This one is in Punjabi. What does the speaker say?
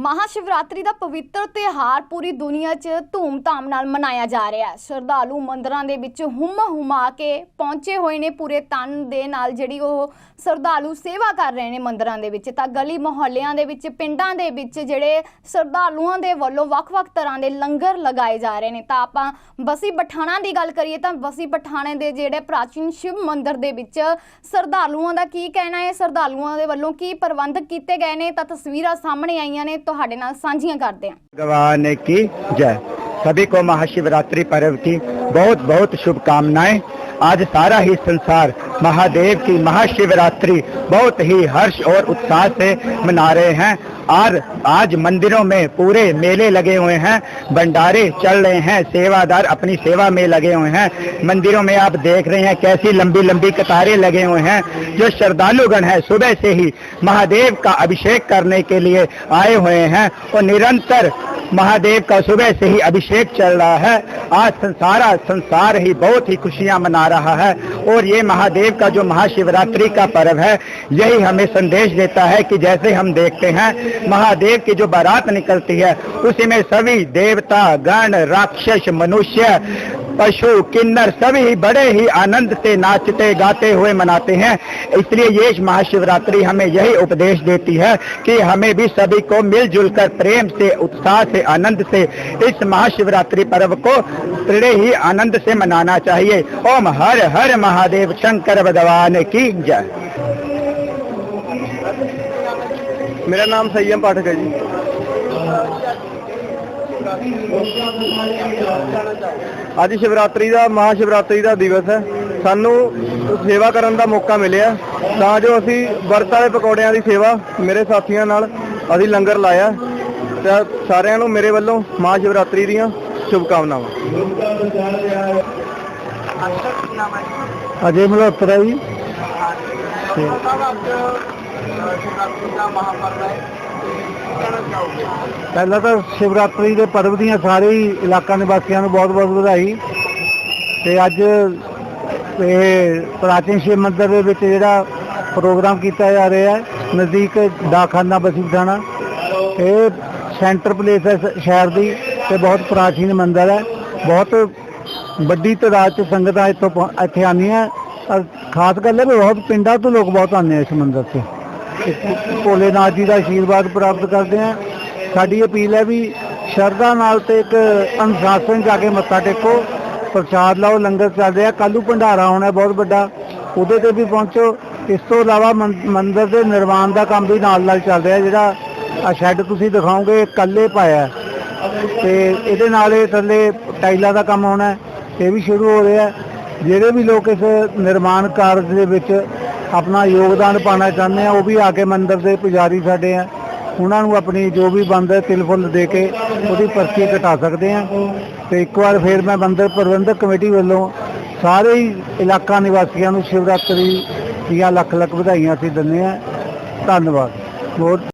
ਮਹਾਸ਼ਿਵਰਾਤਰੀ ਦਾ ਪਵਿੱਤਰ ਤਿਉਹਾਰ ਪੂਰੀ ਦੁਨੀਆ 'ਚ ਧੂਮ-ਧਾਮ ਨਾਲ ਮਨਾਇਆ ਜਾ ਰਿਹਾ ਹੈ। ਸ਼ਰਧਾਲੂ ਮੰਦਰਾਂ ਦੇ ਵਿੱਚ ਹੁਮ ਹੁਮਾ ਕੇ ਪਹੁੰਚੇ ਹੋਏ ਨੇ ਪੂਰੇ ਤਨ ਦੇ ਨਾਲ, ਜਿਹੜੀ ਉਹ ਸ਼ਰਧਾਲੂ ਸੇਵਾ ਕਰ ਰਹੇ ਨੇ ਮੰਦਰਾਂ ਦੇ ਵਿੱਚ। ਤਾਂ ਗਲੀ ਮੁਹੱਲਿਆਂ ਦੇ ਵਿੱਚ, ਪਿੰਡਾਂ ਦੇ ਵਿੱਚ ਜਿਹੜੇ ਸ਼ਰਧਾਲੂਆਂ ਦੇ ਵੱਲੋਂ ਵੱਖ-ਵੱਖ ਤਰ੍ਹਾਂ ਦੇ ਲੰਗਰ ਲਗਾਏ ਜਾ ਰਹੇ ਨੇ। ਤਾਂ ਆਪਾਂ ਬਸੀ ਪਠਾਣਾ ਦੀ ਗੱਲ ਕਰੀਏ ਤਾਂ ਬਸੀ ਪਠਾਣੇ ਦੇ ਜਿਹੜੇ ਪ੍ਰਾਚੀਨ ਸ਼ਿਵ ਮੰਦਿਰ ਦੇ ਵਿੱਚ ਸ਼ਰਧਾਲੂਆਂ ਦਾ ਕੀ ਕਹਿਣਾ ਹੈ? ਸ਼ਰਧਾਲੂਆਂ ਦੇ ਵੱਲੋਂ ਕੀ ਪ੍ਰਬੰਧ ਕੀਤੇ ਗਏ ਨੇ? ਤਾਂ ਤਸਵੀਰਾਂ ਸਾਹਮਣੇ ਆਈਆਂ ਨੇ। ਤੁਹਾਡੇ ਨਾਲ ਸਾਂਝੀਆਂ ਕਰਦੇ ਹਾਂ भगवान की जय सभी को महाशिवरात्रि पर्व की बहुत बहुत शुभकामनाएं आज सारा ही संसार महादेव की महाशिवरात्रि बहुत ही हर्ष और उत्साह से मना रहे हैं। और आज मंदिरों में पूरे मेले लगे हुए हैं, भंडारे चल रहे हैं, सेवादार अपनी सेवा में लगे हुए हैं। मंदिरों में आप देख रहे हैं कैसी लंबी लंबी कतारें लगे हुए हैं, जो श्रद्धालुगण है, सुबह से ही महादेव का अभिषेक करने के लिए आए हुए हैं और निरंतर महादेव का सुबह से ही अभिषेक चल रहा है। आज संसारा संसार ही बहुत ही खुशियाँ मना रहा है। और ये महादेव का जो महाशिवरात्रि का पर्व है, यही हमें संदेश देता है कि जैसे हम देखते हैं, महादेव की जो बारात निकलती है, उसी में सभी देवता, गण, राक्षस, मनुष्य पशु किन्नर सभी बड़े ही आनंद से नाचते, गाते हुए मनाते हैं। इसलिए ये महाशिवरात्रि हमें यही उपदेश देती है कि हमें भी सभी को मिलजुल कर प्रेम से, उत्साह से, आनंद से इस महाशिवरात्रि पर्व को बड़े ही आनंद से मनाना चाहिए। ओम हर हर महादेव शंकर भगवान की जय। मेरा नाम संयम पाठक है जी। ਅੱਜ ਸ਼ਿਵਰਾਤਰੀ ਦਾ ਮਹਾ ਸ਼ਿਵਰਾਤਰੀ ਦਾ ਦਿਵਸ ਹੈ। ਸਾਨੂੰ ਸੇਵਾ ਕਰਨ ਦਾ ਮੌਕਾ ਮਿਲਿਆ। ਤਾਂ ਜੋ ਅਸੀਂ ਵਰਤ ਵਾਲੇ ਪਕੌੜਿਆਂ ਦੀ ਸੇਵਾ ਮੇਰੇ ਸਾਥੀਆਂ ਨਾਲ ਅਸੀਂ ਲੰਗਰ ਲਾਇਆ। ਤੇ ਸਾਰਿਆਂ ਨੂੰ ਮੇਰੇ ਵੱਲੋਂ ਮਹਾ ਸ਼ਿਵਰਾਤਰੀ ਦੀਆਂ ਸ਼ੁਭਕਾਮਨਾਵਾਂ। ਅਜੇ ਮਲਹੋਤਰਾ ਜੀ। ਪਹਿਲਾਂ ਤਾਂ ਸ਼ਿਵਰਾਤਰੀ ਦੇ ਪਰਵ ਦੀਆਂ ਸਾਰੇ ਹੀ ਇਲਾਕਾ ਨਿਵਾਸੀਆਂ ਨੂੰ ਬਹੁਤ-ਬਹੁਤ ਵਧਾਈ। ਤੇ ਅੱਜ ਇਹ ਪ੍ਰਾਚੀਨ ਸ਼ਿਵ ਮੰਦਿਰ ਦੇ ਵਿੱਚ ਜਿਹੜਾ ਪ੍ਰੋਗਰਾਮ ਕੀਤਾ ਜਾ ਰਿਹਾ ਹੈ, ਨਜ਼ਦੀਕ ਡਾਕਖਾਨਾ ਬਸੀਠਾਣਾ ਇਹ ਸੈਂਟਰ ਪਲੇਸ ਹੈ ਸ਼ਹਿਰ ਦੀ ਤੇ ਬਹੁਤ ਪ੍ਰਾਚੀਨ ਮੰਦਿਰ ਹੈ। ਬਹੁਤ ਵੱਡੀ ਤਾਦਾਦ ਚ ਸੰਗਤਾਂ ਇੱਥੋਂ ਇੱਥੇ ਆਉਂਦੀਆਂ। ਔਰ ਖਾਸ ਗੱਲ ਹੈ ਵੀ ਬਹੁਤ ਪਿੰਡਾਂ ਤੋਂ ਲੋਕ ਬਹੁਤ ਆਉਂਦੇ ਆ ਇਸ ਮੰਦਿਰ ਤੇ ਭੋਲੇਨਾਥ ਜੀ ਦਾ ਆਸ਼ੀਰਵਾਦ ਪ੍ਰਾਪਤ ਕਰਦੇ ਹਾਂ। ਸਾਡੀ ਅਪੀਲ ਹੈ ਵੀ ਸ਼ਰਧਾ ਨਾਲ ਤੇ ਇੱਕ ਅਨੁਸ਼ਾਸਨ ਜਾ ਕੇ ਮੱਥਾ ਟੇਕੋ। ਪ੍ਰਸ਼ਾਦ ਲਾਓ, ਲੰਗਰ ਚੱਲ ਰਿਹਾ। ਕੱਲੂ ਭੰਡਾਰਾ ਹੋਣਾ ਬਹੁਤ ਵੱਡਾ। ਉਹਦੇ ਤੇ ਵੀ ਪਹੁੰਚੋ। ਇਸ ਤੋਂ ਇਲਾਵਾ ਮੰ- ਮੰਦਿਰ ਦੇ ਨਿਰਮਾਣ ਦਾ ਕੰਮ ਵੀ ਨਾਲ ਨਾਲ ਚੱਲ ਰਿਹਾ ਜਿਹੜਾ ਆ ਸ਼ੈੱਡ ਤੁਸੀਂ ਦਿਖਾਓਗੇ ਕੱਲੇ ਪਾਇਆ ਹੈ। ਤੇ ਇਹਦੇ ਨਾਲ ਇਹ ਥੱਲੇ ਟਾਈਲਾਂ ਦਾ ਕੰਮ ਹੋਣਾ ਇਹ ਵੀ ਸ਼ੁਰੂ ਹੋ ਰਿਹਾ ਜਿਹੜੇ ਵੀ ਲੋਕ ਇਸ ਨਿਰਮਾਣ ਕਾਰਜ ਦੇ ਵਿੱਚ ਆਪਣਾ ਯੋਗਦਾਨ ਪਾਣਾ ਚਾਹੁੰਦੇ ਆ ਉਹ ਵੀ ਆ ਕੇ ਮੰਦਿਰ ਦੇ ਪੁਜਾਰੀ ਸਾਡੇ ਆ। ਉਹਨਾਂ ਨੂੰ ਆਪਣੀ ਜੋ ਵੀ ਬੰਦ ਹੈ, ਤਿਲ ਫੁੱਲ ਦੇ ਕੇ ਉਹਦੀ ਪਰਚੀ ਕਟਾ ਸਕਦੇ ਆ ਤੇ ਇੱਕ ਵਾਰ ਫੇਰ ਮੈਂ ਮੰਦਿਰ ਪ੍ਰਬੰਧਕ ਕਮੇਟੀ ਵੱਲੋਂ ਸਾਰੇ ਹੀ ਇਲਾਕਾ ਨਿਵਾਸੀਆਂ ਨੂੰ ਸ਼ਿਵਰਾਤਰੀ ਦੀਆਂ ਲੱਖ ਲੱਖ ਵਧਾਈਆਂ ਅਸੀਂ ਦਿੰਦੇ ਆ ਧੰਨਵਾਦ। ਬਹੁਤ